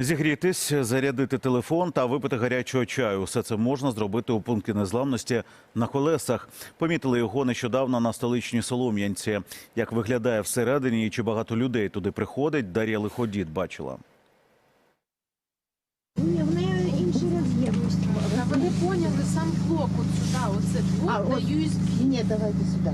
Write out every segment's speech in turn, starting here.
Зігрітись, зарядити телефон та випити гарячого чаю. Усе це можна зробити у пункті незламності на колесах. Помітили його нещодавно на столичній Солом'янці. Як виглядає всередині і чи багато людей туди приходить, Дар'я Лиходіт бачила. Ні, в неї інші роз'ємності. Вони поняли сам блок от сюди, оце А, на USB. Ні, давайте сюди.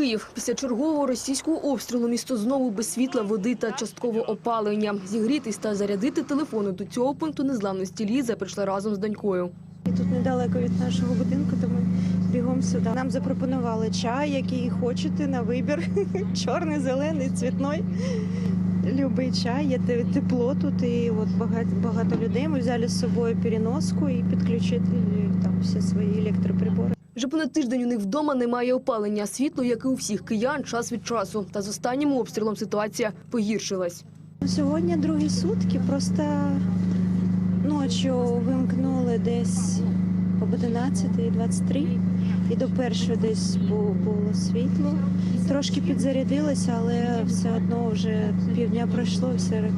Київ після чергового російського обстрілу місто знову без світла, води та частково опалення. Зігрітись та зарядити телефони до цього пункту незламності Ліза прийшла разом з донькою. І тут недалеко від нашого будинку, то ми бігом сюди. Нам запропонували чай, який хочете на вибір. Чорний, зелений, цвітной. Любий чай, є тепло тут і от багато, багато людей. Ми взяли з собою переноску і підключити там всі свої електроприбори. Вже понад тиждень у них вдома немає опалення. Світло, як і у всіх киян, час від часу. Та з останнім обстрілом ситуація погіршилась. Сьогодні другі сутки, просто ночі вимкнули десь об 11.23 і до першої десь було світло. Трошки підзарядилося, але все одно вже півдня пройшло, все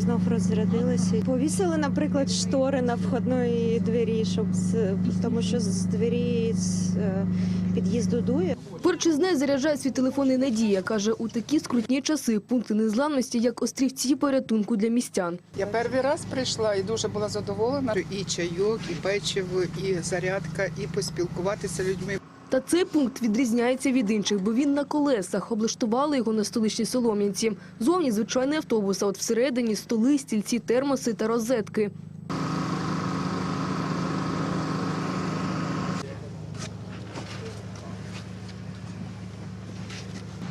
знов розрядилося. Повісили, наприклад, штори на входної двері, щоб з- тому що з двері з е, під'їзду дує. Поруч із нею заряджає свій телефон і Надія. Каже, у такі скрутні часи пункти незламності, як острівці порятунку для містян. Я перший раз прийшла і дуже була задоволена. І чайок, і печиво, і зарядка, і поспілкуватися з людьми. Та цей пункт відрізняється від інших, бо він на колесах. Облаштували його на столичній Солом'янці. Зовні звичайний автобус, а от всередині столи, стільці, термоси та розетки.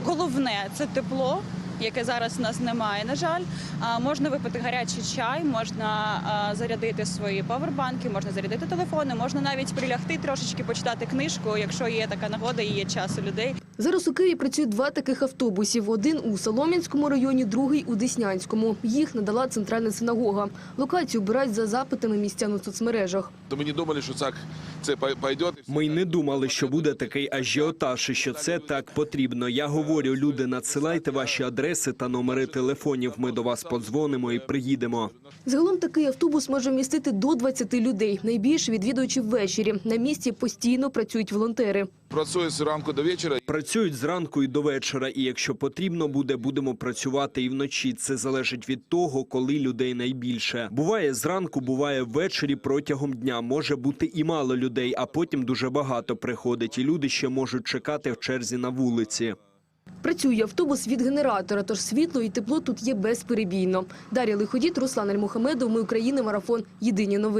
Головне це тепло, яке зараз у нас немає. На жаль, А, можна випити гарячий чай, можна зарядити свої павербанки, можна зарядити телефони, можна навіть прилягти трошечки почитати книжку, якщо є така нагода і є час у людей. Зараз у Києві працюють два таких автобусів. Один у Солом'янському районі, другий у Деснянському. Їх надала центральна синагога. Локацію обирають за запитами містян у соцмережах. То ми не думали, що так це пойде. Ми й не думали, що буде такий ажіотаж, і що це так потрібно. Я говорю, люди, надсилайте ваші адреси та номери телефонів. Ми до вас подзвонимо і приїдемо. Загалом такий автобус може вмістити до 20 людей. Найбільше відвідувачів ввечері. На місці постійно працюють волонтери. Працює з ранку до вечора. Працюють зранку і до вечора, і якщо потрібно буде, будемо працювати і вночі. Це залежить від того, коли людей найбільше. Буває зранку, буває ввечері протягом дня. Може бути і мало людей, а потім дуже багато приходить, і люди ще можуть чекати в черзі на вулиці. Працює автобус від генератора, тож світло і тепло тут є безперебійно. Дар'я Лиходіт, Руслан Альмухамедов. Ми Україна. Марафон. Єдині новини.